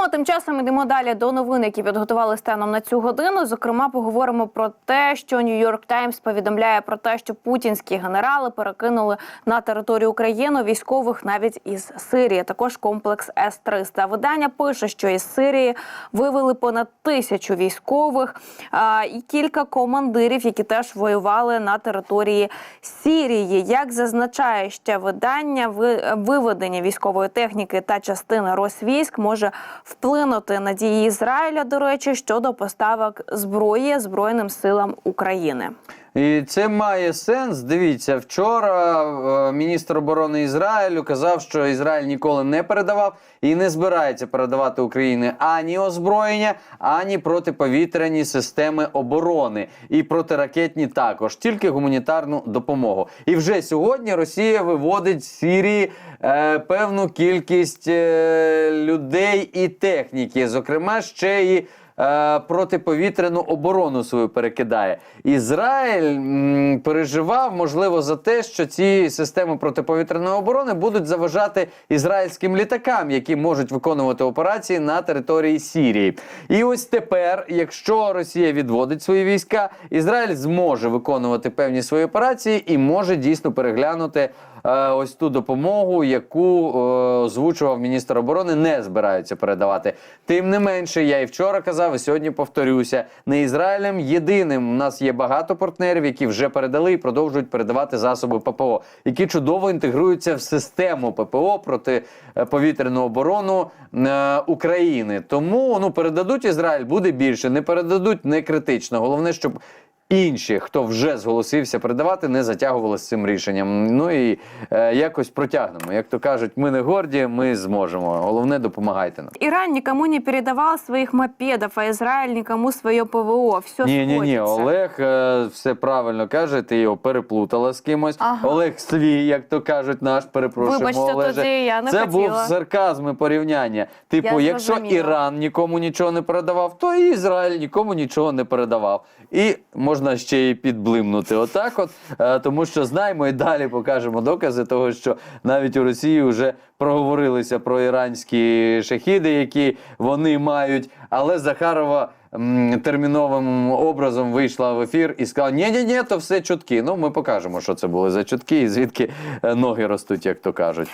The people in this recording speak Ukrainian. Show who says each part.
Speaker 1: Ну а тим часом йдемо далі до новин, які підготували станом на цю годину. Зокрема, поговоримо про те, що York Times повідомляє про те, що путінські генерали перекинули на територію України військових навіть із Сирії. Також комплекс С-300. Видання пише, що із Сирії вивели понад тисячу військових а, і кілька командирів, які теж воювали на території Сірії. Як зазначає ще видання, ви- виведення військової техніки та частини Росвійськ може вплинути на дії Ізраїля, до речі, щодо поставок зброї Збройним силам України.
Speaker 2: І це має сенс. Дивіться, вчора е, міністр оборони Ізраїлю казав, що Ізраїль ніколи не передавав і не збирається передавати Україні ані озброєння, ані протиповітряні системи оборони і протиракетні також, тільки гуманітарну допомогу. І вже сьогодні Росія виводить з Сірії е, певну кількість е, людей і техніки, зокрема ще і. е, Протиповітряну оборону свою перекидає. Ізраїль м, переживав, можливо, за те, що ці системи протиповітряної оборони будуть заважати ізраїльським літакам, які можуть виконувати операції на території Сірії. І ось тепер, якщо Росія відводить свої війська, Ізраїль зможе виконувати певні свої операції і може дійсно переглянути. е, Ось ту допомогу, яку е, озвучував міністр оборони, не збираються передавати. Тим не менше, я і вчора казав, і сьогодні повторюся: не Ізраїлем єдиним. У нас є багато партнерів, які вже передали і продовжують передавати засоби ППО, які чудово інтегруються в систему ППО проти е, повітряну оборону е, України. Тому ну передадуть Ізраїль буде більше, не передадуть не критично. Головне, щоб інші, хто вже зголосився передавати, не затягували з цим рішенням. Ну і е, якось протягнемо. Як то кажуть, ми не горді, ми зможемо. Головне, допомагайте нам.
Speaker 1: Иран никому не передавал своих мопедов, а Израиль никому свое ПВО. Все
Speaker 2: Ні, ні, ні. Олег е, все правильно каже. Ти його переплутала з кимось.
Speaker 1: Ага.
Speaker 2: Олег свій, як то кажуть, наш перепрошуємо.
Speaker 1: Вибачте,
Speaker 2: Олеже.
Speaker 1: тоді я не
Speaker 2: Це
Speaker 1: хотіла.
Speaker 2: був сарказм і порівняння. Типу,
Speaker 1: Я
Speaker 2: якщо
Speaker 1: зрозуміла.
Speaker 2: Іран нікому нічого не передавав, то і Ізраїль нікому нічого не передавав. І можна ще й підблимнути. Отак, от е, тому що знаємо і далі покажемо докази того, що навіть у Росії вже проговорилися про іранські шахіди, які вони мають. Але Захарова терміновим образом вийшла в ефір і сказала: ні ні ні то все чутки. Ну, ми покажемо, що це були за чутки і звідки е, ноги ростуть, як то кажуть.